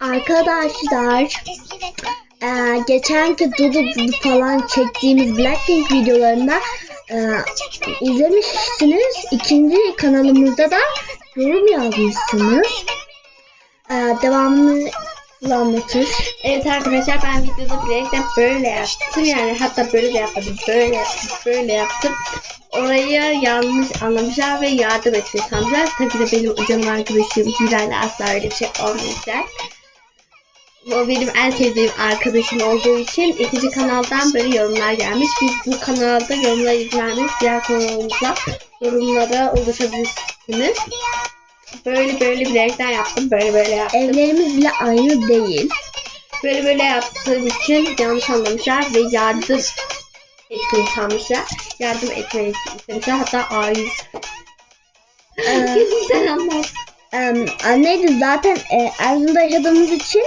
Arkadaşlar eee geçenki Dudu Dudu falan çektiğimiz Blackpink videolarında eee, izlemişsiniz. İkinci kanalımızda da yorum yazmışsınız. Eee, devamını anlatır. Evet arkadaşlar ben videoda bilerekten böyle yaptım. Yani hatta böyle de yapmadım. Böyle yaptım. Böyle yaptım. Orayı yanlış anlamışlar ve yardım etmeyi sanmışlar. Tabii de benim canım arkadaşım Güler'le asla öyle bir şey olmayacak. O benim en sevdiğim arkadaşım olduğu için ikinci kanaldan böyle yorumlar gelmiş. Biz bu kanalda yorumlar izlemeyiz. Diğer kanalımızda yorumlara ulaşabilirsiniz. Böyle böyle bilerekten yaptım. Böyle böyle yaptım. Evlerimiz bile aynı değil. Böyle böyle yaptığım için yanlış anlamışlar ve yardım etmeyi sanmışlar. Yardım etmeyi istemişler. Hatta A100. Ee, Kesin sen anlat. Eee, neydi zaten e, Erzurum'da yaşadığımız için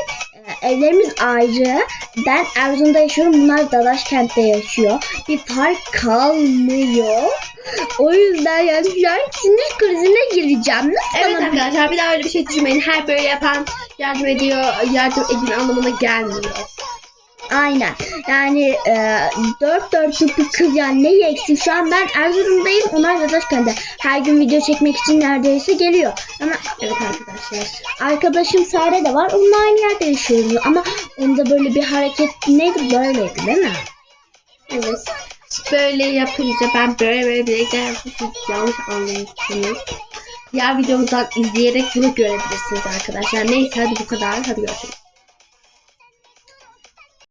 evlerimiz ayrı. Ben Erzurum'da yaşıyorum. Bunlar Dadaşkent'te yaşıyor. Bir fark kalmıyor. O yüzden yani şu an sinir krizine gireceğim. Nasıl Evet bana arkadaşlar bir daha öyle bir şey düşünmeyin. Her böyle yapan yardım ediyor, yardım edin anlamına gelmiyor. Aynen. Yani e, dört dörtlük bir kız yani neyi eksik? Şu an ben Erzurum'dayım. Onlar Dadaşkent'te. Her gün video çekmek için neredeyse geliyor. Ama Evet arkadaşlar. arkadaşım Sare de var. Onunla aynı yerde yaşıyoruz. Ama onda böyle bir hareket neydi? Böyleydi değil mi? Evet. Böyle yapınca ben böyle böyle bir yanlış anlamışsınız. Diğer videomuzdan izleyerek bunu görebilirsiniz arkadaşlar. Neyse hadi bu kadar. Hadi görüşürüz.